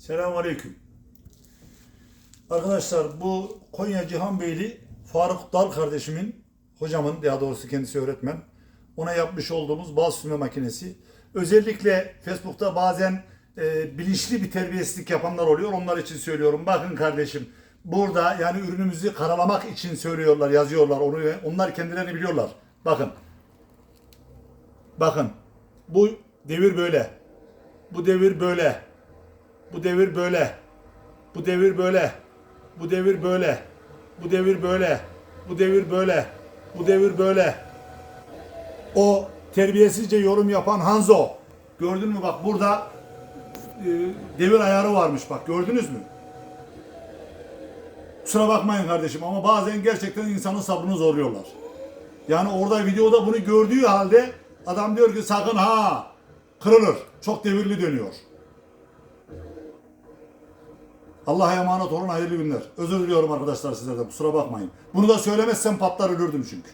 Selamünaleyküm. Arkadaşlar bu Konya Cihanbeyli Faruk Dal kardeşimin, hocamın daha doğrusu kendisi öğretmen. Ona yapmış olduğumuz bal sürme makinesi. Özellikle Facebook'ta bazen e, bilinçli bir terbiyesizlik yapanlar oluyor. Onlar için söylüyorum. Bakın kardeşim burada yani ürünümüzü karalamak için söylüyorlar, yazıyorlar. Onu, onlar kendilerini biliyorlar. Bakın. Bakın. Bu devir böyle. Bu devir böyle. Bu devir böyle. Bu devir böyle. Bu devir böyle. Bu devir böyle. Bu devir böyle. Bu devir böyle. O terbiyesizce yorum yapan Hanzo. Gördün mü bak burada e, devir ayarı varmış bak gördünüz mü? Kusura bakmayın kardeşim ama bazen gerçekten insanın sabrını zorluyorlar. Yani orada videoda bunu gördüğü halde adam diyor ki sakın ha kırılır. Çok devirli dönüyor. Allah'a emanet olun hayırlı günler. Özür diliyorum arkadaşlar sizlerden kusura bakmayın. Bunu da söylemezsem patlar ölürdüm çünkü.